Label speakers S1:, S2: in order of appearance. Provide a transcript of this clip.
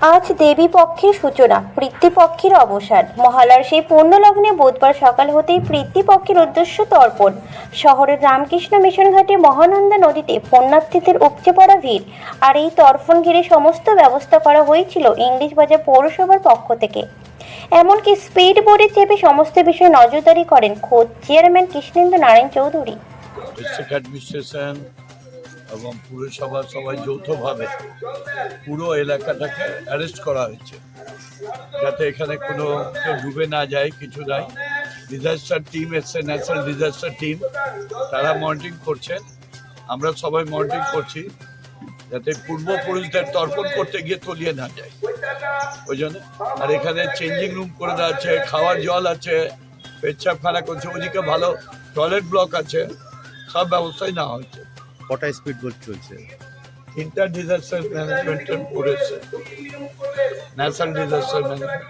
S1: আজ দেবী পক্ষের সূচনা পিতৃপক্ষের অবসান। মহালয়ার সেই পূর্ণলগ্নে বুধবার সকাল হতেই পিতৃপক্ষের উদ্দেশ্য তর্পণ। শহরের রামকৃষ্ণ মিশন ঘাটে মহানন্দা নদীতে পুণ্যার্থীদের উপচে পড়া ভিড়। আর এই তর্পণ ঘিরে সমস্ত ব্যবস্থা করা হয়েছিল ইংলিশ বাজার পৌরসভার পক্ষ থেকে। এমনকি স্পিড বোর্ডে চেপে সমস্ত বিষয়ে নজরদারি করেন খোদ চেয়ারম্যান কৃষ্ণেন্দু নারায়ণ চৌধুরী।
S2: এবং পুরসভা সবাই যৌথভাবে পুরো এলাকাটাকে অ্যারেস্ট করা হয়েছে। যাতে এখানে কোনো কেউ ডুবে না যায়, কিছু নাই। ডিজাস্টার টিম এসছে ন্যাশনাল ডিজাস্টার টিম তারা মনিটরিং করছেন আমরা সবাই মনিটরিং করছি যাতে পূর্বপুরুষদের তর্পণ করতে গিয়ে তলিয়ে না যায়। ওই জন্য। আর এখানে চেঞ্জিং রুম করে দেওয়া আছে, খাওয়ার জল আছে পেচ্ছাপখানা করছে। ওদিকে ভালো টয়লেট ব্লক আছে। সব ব্যবস্থাই নেওয়া হচ্ছে
S3: কটা স্পিড বোট চলছে?
S2: তিনটা ডিজাস্টার ম্যানেজমেন্ট করেছে। National disaster management